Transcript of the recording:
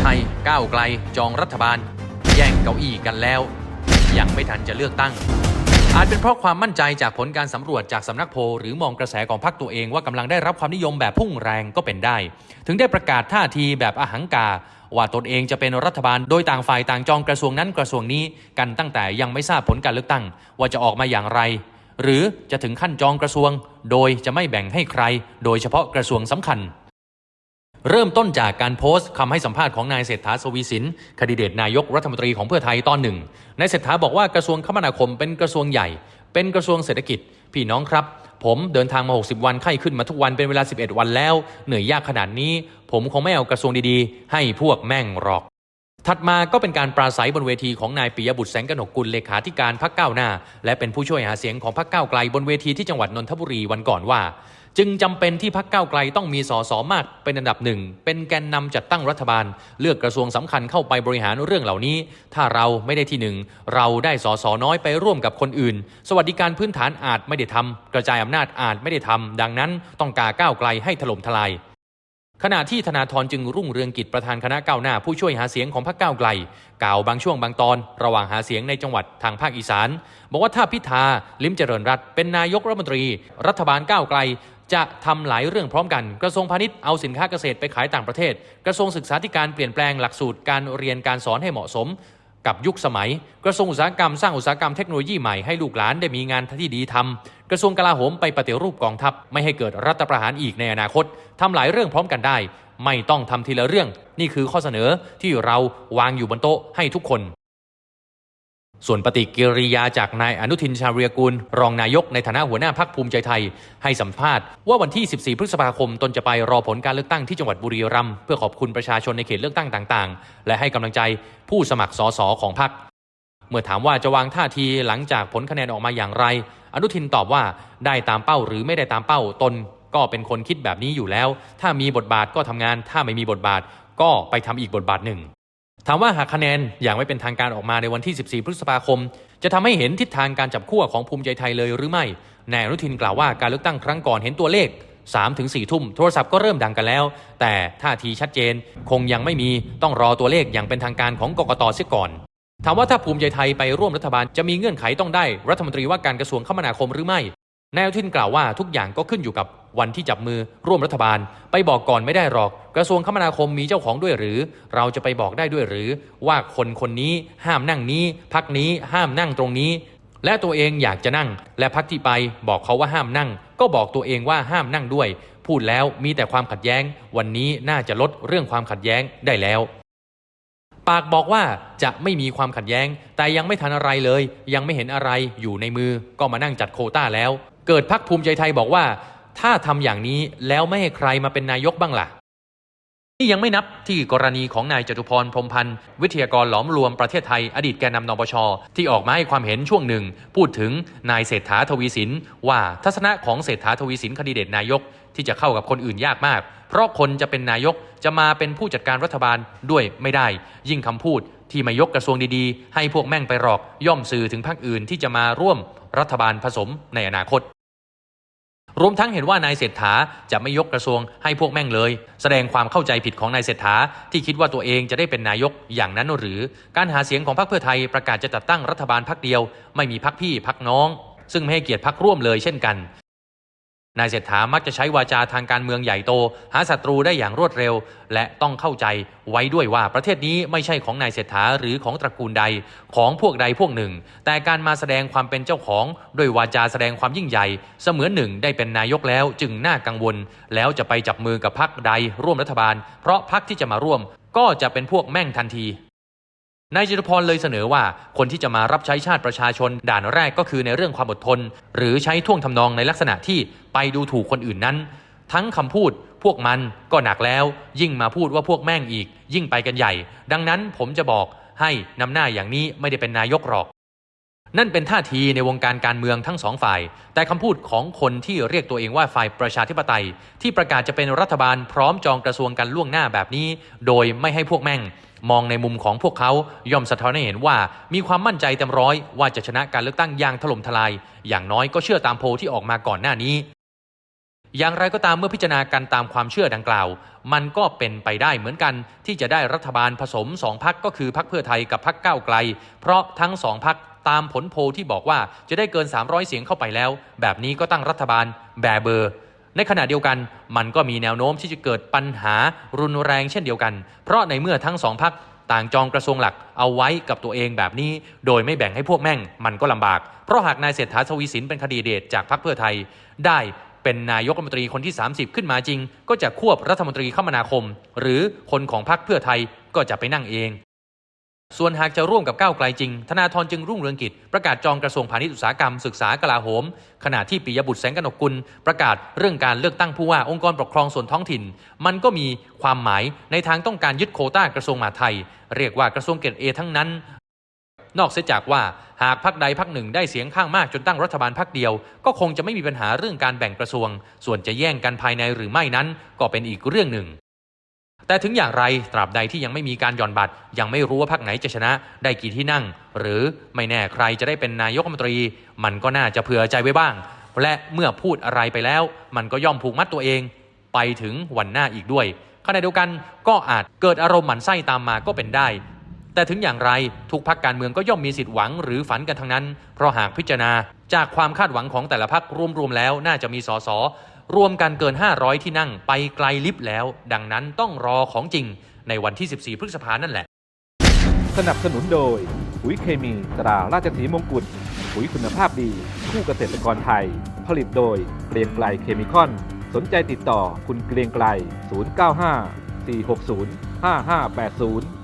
ไทยก้าวไกลจองรัฐบาล แย่งเก้าอี้กันแล้ว ยังไม่ทันจะเลือกตั้ง อาจเป็นเพราะความมั่นใจจากผลการสำรวจจากสำนักโพลหรือมองกระแสของพรรคตัวเองว่ากำลังได้รับความนิยมแบบพุ่งแรงก็เป็นได้ ถึงได้ประกาศท่าทีแบบอหังกาว่าตนเองจะเป็นรัฐบาลโดยต่างฝ่ายต่างจองกระทรวงนั้นกระทรวงนี้กันตั้งแต่ยังไม่ทราบผลการเลือกตั้ง ว่าจะออกมาอย่างไร หรือจะถึงขั้นจองกระทรวง โดยจะไม่แบ่งให้ใคร โดยเฉพาะกระทรวงสำคัญ เริ่มต้นจากการโพสต์คำให้สัมภาษณ์ของนายเศรษฐาทวีสินคนดิเดตนายกรัฐมนตรีของเพื่อไทยตอนหนึ่งนายเศรษฐาบอกว่ากระทรวงคมนาคมเป็นกระทรวงใหญ่ เป็นกระทรวงเศรษฐกิจ พี่น้องครับ ผมเดินทางมา 60 วันไข้ขึ้นมาทุกวันเป็นเวลา 11 วันแล้ว เหนื่อยยากขนาดนี้ ผมคงไม่เอากระทรวงดีๆ ให้พวกแม่งหรอกถัดมาก็เป็นการปราศัยบนเวทีของนายปิยบุตรแสงกนกกุลเลขาธิการพักก้าวหน้า และเป็นผู้ช่วยหาเสียงของพักก้าวไกลบนเวทีที่จังหวัดนนทบุรีวันก่อนว่า จึงจำเป็นที่พักเก้าไกลต้องมีสสมากเป็นอันดับหนึ่ง เป็นแกนนำจัดตั้งรัฐบาล เลือกกระทรวงสำคัญเข้าไปบริหารเรื่องเหล่านี้ ถ้าเราไม่ได้ที่หนึ่งเราได้สสน้อยไปร่วมกับคนอื่น สวัสดิการพื้นฐานอาจไม่ได้ทำกระจายอำนาจอาจไม่ได้ทำดังนั้นต้องกาก้าวไกลให้ถล่มทลายขณะที่ธนาธรจึงรุ่งเรืองกิจประธานคณะก้าวหน้าผู้ช่วยหาเสียงของพรรคก้าวไกล กล่าวบางช่วงบางตอน ระหว่างหาเสียงในจังหวัดทางภาคอีสาน บอกว่าถ้าพิธา ลิมเจริญรัตเป็นนายกรัฐมนตรี รัฐบาลก้าวไกล จะทำหลายเรื่องพร้อมกัน กระทรวงพาณิชย์เอาสินค้าเกษตรไปขายต่างประเทศ กระทรวงศึกษาธิการเปลี่ยนแปลงหลักสูตรการเรียนการสอนให้เหมาะสม กับยุคสมัย กระทรวงอุตสาหกรรมสร้างอุตสาหกรรมเทคโนโลยีใหม่ให้ลูกหลานได้มีงานที่ดีทำกระทรวงกลาโหมไปปฏิรูปกองทัพไม่ให้เกิดรัฐประหารอีกในอนาคตทำหลายเรื่องพร้อมกันได้ ไม่ต้องทำทีละเรื่อง นี่คือข้อเสนอที่เราวางอยู่บนโต๊ะให้ทุกคน ส่วนปฏิกิริยาจากนายอนุทินชาญวีรกูลรองนายกในฐานะหัวหน้าพักภูมิใจไทย ให้สัมภาษณ์ว่าวันที่ 14 พฤษภาคมตนจะไปรอผลการเลือกตั้งที่จังหวัดบุรีรัมย์เพื่อขอบคุณประชาชนในเขตเลือกตั้งต่างๆ และให้กำลังใจผู้สมัครสสของพรรคเมื่อถามว่าจะวางท่าทีหลังจากผลคะแนนออกมาอย่างไร อนุทินตอบว่าได้ตามเป้าหรือไม่ได้ตามเป้าตน ก็เป็นคนคิดแบบนี้อยู่แล้ว ถ้ามีบทบาทก็ทำงาน ถ้าไม่มีบทบาท ก็ไปทำอีกบทบาทหนึ่ง ถามว่าหากคะแนนอย่างไม่เป็นทางการออกมาในวันที่ 14 พฤษภาคม จะทำให้เห็นทิศทางการจับขั้วของภูมิใจไทยเลยหรือไม่นายอนุทินกล่าวว่าการเลือกตั้งครั้งก่อนเห็นตัวเลข3ถึง4ทุ่มโทรศัพท์ก็เริ่มดังกันแล้ว แต่ท่าทีชัดเจนคงยังไม่มีต้องรอตัวเลขอย่างเป็นทางการของกกตเสียก่อน ถามว่าถ้าภูมิใจไทยไปร่วมรัฐบาลจะมีเงื่อนไขต้องได้ รัฐมนตรีว่าการกระทรวงคมนาคมหรือไม่นายอนุทินกล่าวว่าทุกอย่างก็ขึ้นอยู่กับ วันที่จับมือร่วมรัฐบาล ไปบอกก่อนไม่ได้หรอก กระทรวงคมนาคมมีเจ้าของด้วยหรือ เราจะไปบอกได้ด้วยหรือ ว่าคนคนนี้ห้ามนั่งนี้ พักนี้ห้ามนั่งตรงนี้ และตัวเองอยากจะนั่ง และพักที่ไปบอกเขาว่าห้ามนั่ง ก็บอกตัวเองว่าห้ามนั่งด้วย พูดแล้วมีแต่ความขัดแย้ง วันนี้น่าจะลดเรื่องความขัดแย้งได้แล้วปากบอกว่าจะไม่มีความขัดแย้ง แต่ยังไม่ทันอะไรเลย ยังไม่เห็นอะไรอยู่ในมือก็มานั่งจัดโคต้าแล้ว เกิดพักภูมิใจไทยบอกว่า ถ้าทำอย่างนี้แล้วไม่ให้ใครมาเป็นนายกบ้างล่ะ นี่ยังไม่นับที่กรณีของนายจตุพรพรมพันธ์วิทยากรหลอมรวมประเทศไทยอดีตแกนนำนปช ที่ออกมาให้ความเห็นช่วงหนึ่ง พูดถึงนายเศรษฐาทวีสิน ว่าทัศนะของเศรษฐาทวีสินคนดิเดตนายกที่จะเข้ากับคนอื่นยากมาก เพราะคนจะเป็นนายกจะมาเป็นผู้จัดการรัฐบาลด้วยไม่ได้ ยิ่งคำพูดที่มายกกระทรวงดีๆ ให้พวกแม่งไปหรอก ย่อมสื่อถึงพรรคอื่นที่จะมาร่วมรัฐบาลผสมในอนาคต รวมทั้งเห็นว่านายเศรษฐาจะไม่ยกกระทรวงให้พวกแม่งเลย แสดงความเข้าใจผิดของนายเศรษฐาที่คิดว่าตัวเองจะได้เป็นนายกอย่างนั้นหรือ การหาเสียงของพรรคเพื่อไทยประกาศจะจัดตั้งรัฐบาลพรรคเดียว ไม่มีพรรคพี่พรรคน้อง ซึ่งไม่ให้เกียรติพรรคร่วมเลยเช่นกัน นายเศรษฐามักจะใช้วาจาทางการเมืองใหญ่โต หาศัตรูได้อย่างรวดเร็ว และต้องเข้าใจไว้ด้วยว่าประเทศนี้ไม่ใช่ของนายเศรษฐาหรือของตระกูลใดของพวกใดพวกหนึ่ง แต่การมาแสดงความเป็นเจ้าของ ด้วยวาจาแสดงความยิ่งใหญ่ เสมือนหนึ่งได้เป็นนายกแล้วจึงน่ากังวล แล้วจะไปจับมือกับพรรคใดร่วมรัฐบาล เพราะพรรคที่จะมาร่วม ก็จะเป็นพวกแม่งทันที นายจตุพรเลยเสนอว่าคนที่จะมารับใช้ชาติประชาชนด่านแรกก็คือในเรื่องความอดทน หรือใช้ท่วงทำนองในลักษณะที่ไปดูถูกคนอื่นนั้น ทั้งคำพูดพวกมันก็หนักแล้ว ยิ่งมาพูดว่าพวกแม่งอีก ยิ่งไปกันใหญ่ ดังนั้นผมจะบอกให้นำหน้าอย่างนี้ไม่ได้เป็นนายกหรอก นั่นเป็นท่าทีในวงการการเมืองทั้งสองฝ่าย แต่คำพูดของคนที่เรียกตัวเองว่าฝ่ายประชาธิปไตย ที่ประกาศจะเป็นรัฐบาลพร้อมจองกระทรวงกันล่วงหน้าแบบนี้ โดยไม่ให้พวกแม่ง มองในมุมของพวกเขาย่อมสะท้อนให้เห็นว่า มีความมั่นใจเต็มร้อยว่าจะชนะการเลือกตั้งอย่างถล่มทลาย อย่างน้อยก็เชื่อตามโพลที่ออกมาก่อนหน้านี้อย่างไรก็ตามเมื่อพิจารณากันตามความเชื่อดังกล่าว มันก็เป็นไปได้เหมือนกันที่จะได้รัฐบาลผสมสองพักก็คือพักเพื่อไทยกับพักก้าวไกล เพราะทั้งสองพัก ตามผลโพลที่บอกว่าจะได้เกิน 300 เสียงเข้าไปแล้ว แบบนี้ก็ตั้งรัฐบาลแบเบอร์ ในขณะเดียวกันมันก็มีแนวโน้มที่จะเกิดปัญหารุนแรงเช่นเดียวกัน เพราะในเมื่อทั้งสองพักต่างจองกระทรวงหลักเอาไว้กับตัวเองแบบนี้ โดยไม่แบ่งให้พวกแม่งมันก็ลำบาก เพราะหากนายเศรษฐาทวีสินเป็นคดีเดตจากพรรคเพื่อไทย ได้เป็นนายกรัฐมนตรีคนที่ 30 ขึ้นมาจริง ก็จะควบรัฐมนตรีคมนาคม หรือคนของพรรคเพื่อไทยก็จะไปนั่งเอง ส่วนหากจะร่วมกับก้าวไกลจริง ธนาธรจึงรุ่งเรืองกิจ ประกาศจองกระทรวงพาณิชย์อุตสาหกรรมศึกษากลาโหม ขณะที่ปิยบุตรแสงกนกกุล ประกาศเรื่องการเลือกตั้งผู้ว่าองค์กรปกครองส่วนท้องถิ่น มันก็มีความหมายในทางต้องการยึดโควต้ากระทรวงมหาดไทย เรียกว่ากระทรวงเกรดเอทั้งนั้น นอกเสียจากว่าหากพักใดพักหนึ่งได้เสียงข้างมากจนตั้งรัฐบาลพักเดียว ก็คงจะไม่มีปัญหาเรื่องการแบ่งกระทรวง ส่วนจะแย่งกันภายในหรือไม่นั้น ก็เป็นอีกเรื่องหนึ่ง แต่ถึงอย่างไรตราบใดที่ยังไม่มีการหย่อนบัตร ยังไม่รู้ว่าพรรคไหนจะชนะได้กี่ที่นั่ง หรือไม่แน่ใครจะได้เป็นนายกรัฐมนตรี มันก็น่าจะเผื่อใจไว้บ้าง และเมื่อพูดอะไรไปแล้ว มันก็ย่อมผูกมัดตัวเอง ไปถึงวันหน้าอีกด้วยขณะเดียวกันก็อาจเกิดอารมณ์หมันไส้ตามมาก็เป็นได้ แต่ถึงอย่างไรทุกพักการเมืองก็ย่อมมีสิทธิ์หวังหรือฝันกันทั้งนั้น เพราะหากพิจารณาจากความคาดหวังของแต่ละพักรวมๆแล้ว น่าจะมีสส รวมกันเกิน 500 ที่นั่งไปไกลลิฟต์แล้ว ดังนั้นต้องรอของจริงในวันที่ 14 พฤษภานั่นแหละ สนับสนุนโดยปุ๋ยเคมีตราราชสีมงกุฎปุ๋ยคุณภาพดี คู่เกษตรกรไทย ผลิตโดยเกรียงไกลเคมีคอน สนใจติดต่อคุณเกรียงไกล 095 460 5580